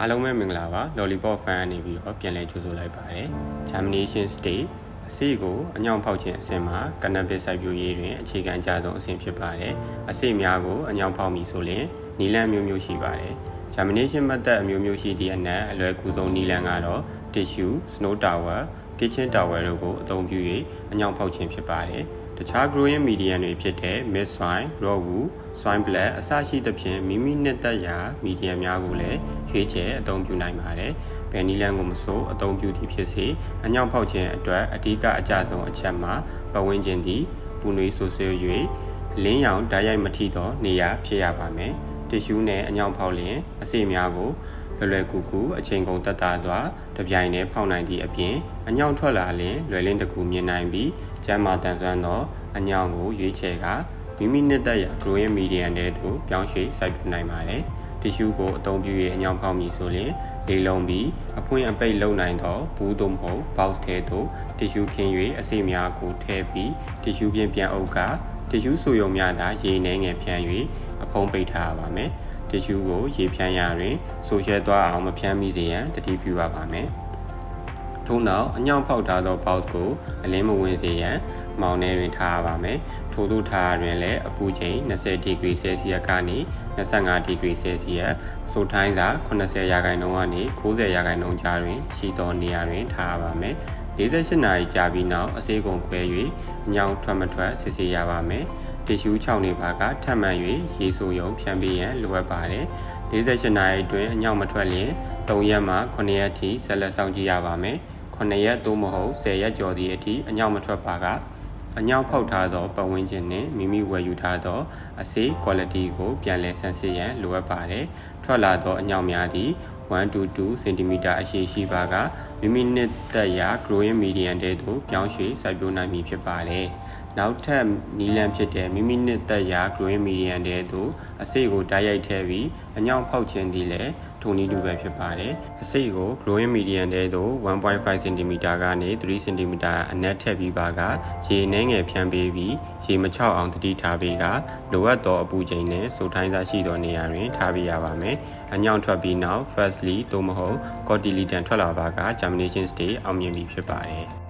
အားလုံးပဲမင်္ဂလာပါ Lollipop fan အနေပြီးတော့ပြန်လည်ကြိုဆိုလိုက်ပါတယ် Germination State အစိကိုအညောင်ဖောက်ခြင်းအဆင့်မှာ cannabis စိုက်ပျိုးရေးတွင်အခြေခံအကြဆုံးအဆင့်ဖြစ်ပါတယ်အစိများကိုအညောင်ဖောက်မည်ဆိုရင်နီလန်မျိုးမျိုးရှိပါတယ် Germination method အမျိုးမျိုးရှိသည့်အနက်အလွယ်ကူဆုံးနီလန်ကတော့ tissue snow tower kitchen tower တို့ကိုအသုံးပြု၍အညောင်ဖောက်ခြင်းဖြစ်ပါတယ် တခြား growing medium တွေဖြစ်တဲ့ mid swine, raw wool, swine black အစရှိသဖြင့်မိမိနှစ်သက်ရာ medium များကိုလည်းရွေးချယ်အသုံးပြုနိုင်ပါတယ်။ဘယ်နည်းလမ်းကိုမဆိုအသုံးပြုသည်ဖြစ်စေအညောင်ဖောက်ခြင်းအတွက်အဓိကအကျဆုံးအချက်မှာပဝန်းကျင်သည်ပူနွေးဆူဆွေး၍လင်းရောင်ဓာတ်ရိုက်မထိသောနေရာဖြစ်ရပါမယ်။တီရှူးနဲ့အညောင်ဖောက်လျင်အစိများကို လွယ်လွယ်ကူကူအချိန်ကုန်တက်တာစွာတပြိုင်တည်းဖောက်နိုင်သည့်အပြင်အညောင်ထွက်လာလျင်လွယ်လင်းတစ်ခုမြင်နိုင်ပြီးကျမ်းမာတန်ဆွမ်းသောအညောင်ကိုရွေးချယ်ကာမိမိနှစ်သက်ရာ growing medium တဲ့သို့ပြောင်းရွှေ့စိုက်ပျိုးနိုင်ပါတယ်။တီရှူးကိုအသုံးပြု၍အညောင်ဖောက်မည်ဆိုရင်လေလုံးပြီးအဖွင့်အပိတ်လုံနိုင်သောဘူးသို့မဟုတ် box ထဲသို့တီရှူးခင်း၍အစိများကိုထည့်ပြီးတီရှူးပြင်ပြန်အုပ်ကတီရှူးဆူယုံများသာရေနှဲငယ်ဖြန်း၍အဖုံးပိတ်ထားရပါမယ်။ တီရှူးကိုရေဖြန်းရတွင်ဆိုရှယ်သွားအောင်မဖြန်းမိစေရန်တတိပြုရပါမယ်။ထို့နောက်အညောင်ဖောက်ထားသော box ကိုအလင်းမဝင်စေရန်မောင်ထဲတွင်ထားရပါမယ်။ထို့သို့ထားရတွင်လည်းအပူချိန်20ဒီဂရီဆယ်စီယပ်ကနေ25ဒီဂရီဆယ်စီယပ်ဆိုတိုင်းစာ80ရာခိုင်နှုန်းကနေ90ရာခိုင်နှုန်းကြားတွင်ရှိသောနေရာတွင်ထားရပါမယ်။48နာရီကြာပြီးနောက်အစေးကုန်ခွဲ၍အညောင်ထွက်မထွက်စစ်ဆေးရပါမယ်။ တီရှူး6နေပါကထပ်မံ၍ရေဆိုယုံဖြန့်ပေးရန်လိုအပ်ပါတယ်။48နာရီအတွင်းအညောင်မထွက်လျင်3ရက်မှ9ရက်ထိဆက်လက်ဆောင်ကြည့်ရပါမယ်။9ရက်သို့မဟုတ်10ရက်ကျော်သည့်အထိအညောင်မထွက်ပါကအညောင်ဖောက်ထားသောပတ်ဝန်းကျင်နှင့်မိမိဝယ်ယူထားသောအစေး quality ကိုပြန်လည်ဆန်းစစ်ရန်လိုအပ်ပါတယ်။ထွက်လာသောအညောင်များသည် 1 to 2 cm အရှည်ရှိပါကမိမိနှစ်သက်ရာ growing medium တဲသို့ပြောင်းရွှေ့စိုက်ပျိုးနိုင်မည်ဖြစ်ပါတယ်။နောက်ထပ်နီလန်ဖြစ်တဲ့မိမိနှစ်သက်ရာ growing medium တဲသို့အစိတ်ကိုဓာတ်ရိုက်ထည့်ပြီးအညောင်ဖောက်ခြင်းသည်လည်းထိုနည်းတူပဲဖြစ်ပါတယ်။အစိတ်ကို growing medium တဲသို့1.5 cm ကနေ3 cm အနက်ထည့်ပြီးပါကရေနှဲငယ်ဖြန်းပေးပြီးရေမချောက်အောင်တတိထားပေးကလိုအပ်သောအပူချိန်နဲ့စိုးထိုင်းစားရှိသောနေရာတွင်ထားပေးရပါမယ်။အညောင်ထွက်ပြီးနောက် firstly သို့မဟုတ် cotyledon ထွက်လာပါက germination stage အောင်မြင်ပြီဖြစ်ပါတယ်။